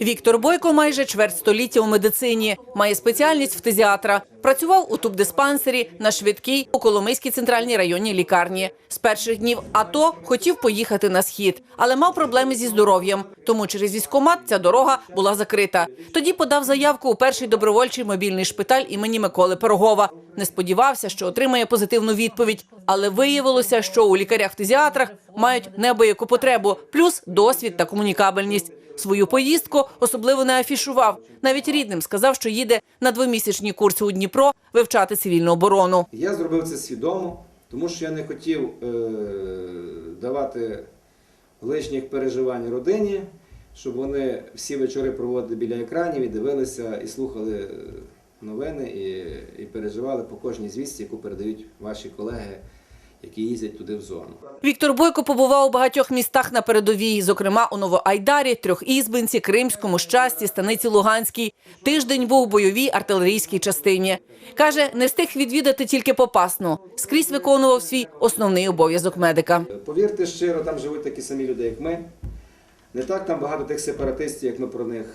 Віктор Бойко майже чверть століття у медицині. Має спеціальність фтизіатра. Працював у тубдиспансері на швидкій у Коломийській центральній районній лікарні. З перших днів АТО хотів поїхати на схід, але мав проблеми зі здоров'ям. Тому через військкомат ця дорога була закрита. Тоді подав заявку у перший добровольчий мобільний шпиталь імені Миколи Пирогова. Не сподівався, що отримає позитивну відповідь, але виявилося, що у лікарях-фтизіатрах мають неабияку потребу, плюс досвід та комунікабельність. Свою поїздку особливо не афішував. Навіть рідним сказав, що їде на двомісячні курси у Дніпро вивчати цивільну оборону. Я зробив це свідомо, тому що я не хотів е, давати лишніх переживань родині, щоб вони всі вечори проводили біля екранів і дивилися і слухали е, новини і, і переживали по кожній звісті, яку передають ваші колеги, які їздять туди в зону. Віктор Бойко побував у багатьох містах на передовій, зокрема у Новоайдарі, Трьохізбинці, Кримському, Щасті, Станиці Луганській. Тиждень був у бойовій артилерійській частині. Каже, не встиг відвідати тільки попасну. Скрізь виконував свій основний обов'язок медика. Повірте щиро, там живуть такі самі люди, як ми. Не так там багато тих сепаратистів, як ми про них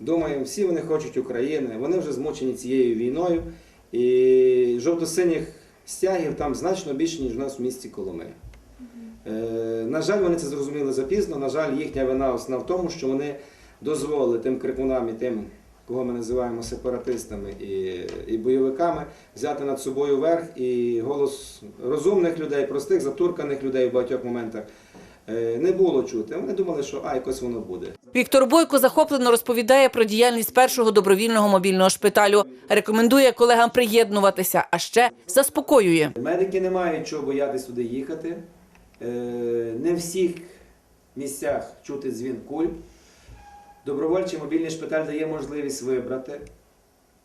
думаємо. Всі вони хочуть України, вони вже змучені цією війною. І жовто-синіх стягів там значно більше, ніж у нас в місті Коломи. Е, на жаль, вони це зрозуміли запізно. На жаль, їхня вина основна в тому, що вони дозволили тим крикунам і тим, кого ми називаємо сепаратистами і, і бойовиками, взяти над собою верх і голос розумних людей, простих, затурканих людей в багатьох моментах не було чути. Вони думали, що а якось воно буде. Віктор Бойко захоплено розповідає про діяльність першого добровільного мобільного шпиталю. Рекомендує колегам приєднуватися, а ще заспокоює. Медики не мають чого боятися туди їхати. Е, Не в всіх місцях чути дзвін куль. Добровольчий мобільний шпиталь дає можливість вибрати.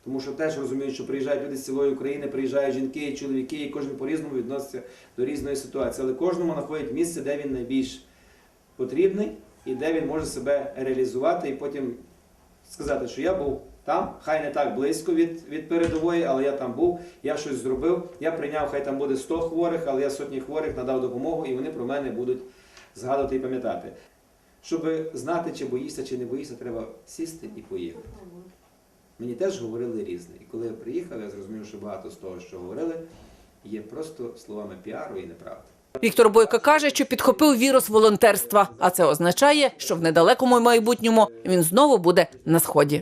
Тому що теж розуміють, що приїжджають люди з цілої України, приїжджають жінки і чоловіки, і кожен по-різному відноситься до різної ситуації. Але кожному знаходить місце, де він найбільш потрібний і де він може себе реалізувати, і потім сказати, що я був там, хай не так близько від, від передової, але я там був, я щось зробив, я прийняв, хай там буде 100 хворих, але я сотні хворих надав допомогу, і вони про мене будуть згадувати і пам'ятати. Щоб знати, чи боїшся, чи не боїшся, треба сісти і поїхати. Мені теж говорили різне. І коли я приїхав, я зрозумів, що багато з того, що говорили, є просто словами піару і неправди. Віктор Бойко каже, що підхопив вірус волонтерства, а це означає, що в недалекому майбутньому він знову буде на сході.